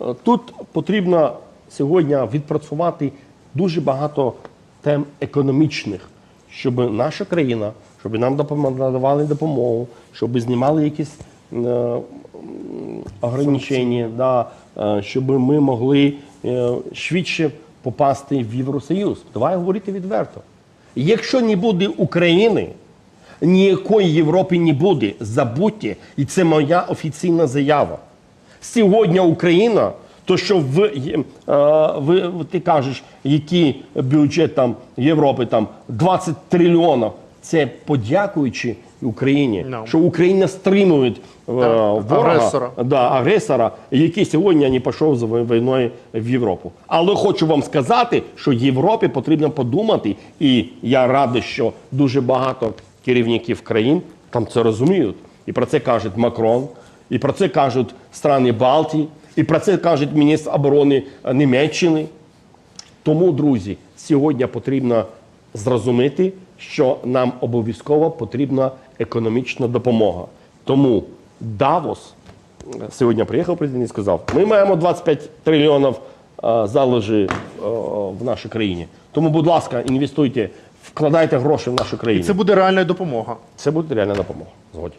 Е, Тут потрібно сьогодні відпрацювати дуже багато тем економічних, щоб наша країна, щоб нам надавали допомогу, щоб знімали якісь е, ограничення, да, е, щоб ми могли швидше попасти в Євросоюз. Давай говорити відверто. Якщо не буде України, ніякої Європи не буде. Забудьте, і це моя офіційна заява. Сьогодні Україна, то що в, ви, ти кажеш, який бюджет там Європи там 20 трильйонів. Це подякуючи Україні, No. що Україна стримує е, ворога, агресора. Да, агресора, який сьогодні не пішов з війною в Європу. Але хочу вам сказати, що Європі потрібно подумати, і я радий, що дуже багато керівників країн там це розуміють. І про це кажуть Макрон, і про це кажуть страни Балтії, і про це кажуть міністр оборони е, Німеччини. Тому, друзі, сьогодні потрібно зрозуміти, що нам обов'язково потрібна економічна допомога. Тому Давос сьогодні приїхав президент і сказав: ми маємо 25 трильйонів е, залежі е, в нашій країні. Тому, будь ласка, інвестуйте, вкладайте гроші в нашу країну. І Це буде реальна допомога. Це буде реальна допомога. Згодні.